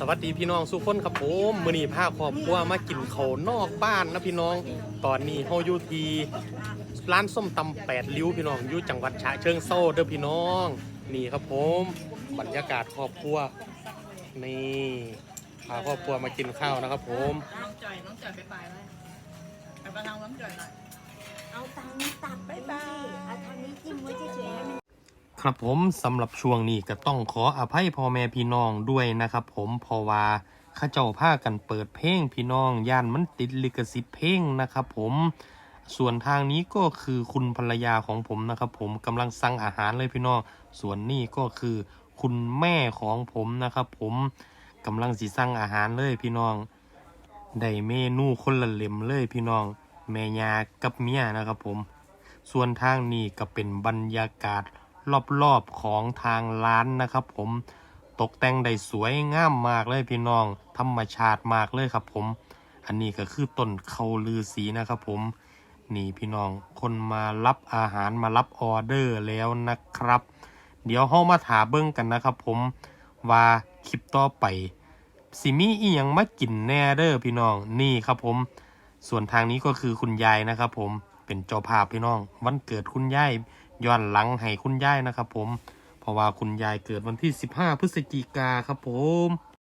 สวัสดีพี่น้องสุกคนครับผมมือนี้าครอบครัวมากินข้าวนอกบ้านนะพี่น้อง ตอนนี้เฮาอยู่ที่ร้านส้มตำแปดริ้วพี่น้องอยู่จังหวัดฉะเชิงเทราเด้อพี่น้อง นี่ครับผมบรรยากาศครอบครัวนี่พาครอบครัวมากินข้าวนะครับ ผมน้องจ่อยน้องจ่อยไปไปไว้ไปประทางน้องจ่อยหน่อยเอาตังค์ตั ครับผมสำหรับช่วงนี้ก็ต้องขออภัยพ่อแม่พี่น้องด้วยนะครับผมเพราะว่าข้าเจ้าพากันเปิดเพลงพี่น้องย่านมันติดลิขสิทธิ์เพลงนะครับผมส่วนทางนี้ก็คือคุณภรรยาของผมนะครับผมกำลังสั่งอาหารเลยพี่น้อง ส่วนนี้ก็คือคุณแม่ของผมนะครับผมกำลังสิสั่งอาหารเลยพี่น้องได้เมนูคนละเล่มเลยพี่น้อง แม่ยากับเมียนะครับผม ส่วนทางนี้ก็เป็นบรรยากาศ รอบๆของทางร้านนะครับ ผมตกแต่งได้สวยงามมากเลยพี่น้อง ธรรมชาติมากเลยครับ ผม อันนี้ก็คือต้นเขาลือสีนะครับ ผมนี่พี่น้องคนมารับอาหารมารับออเดอร์แล้วนะครับ เดี๋ยวเฮามาถาเบิ้งกันนะครับ ผมว่าคลิปต่อไปสิมีอีหยังมากินแน่เด้อพี่น้องนี่ครับผม ส่วนทางนี้ก็คือคุณยายนะครับ ผมเป็นเจ้าภาพพี่น้อง วันเกิดคุณยาย ย้อนหลังให้คุณยายนะครับผม เพราะว่าคุณยายเกิดวันที่ 15 พฤศจิกาครับผม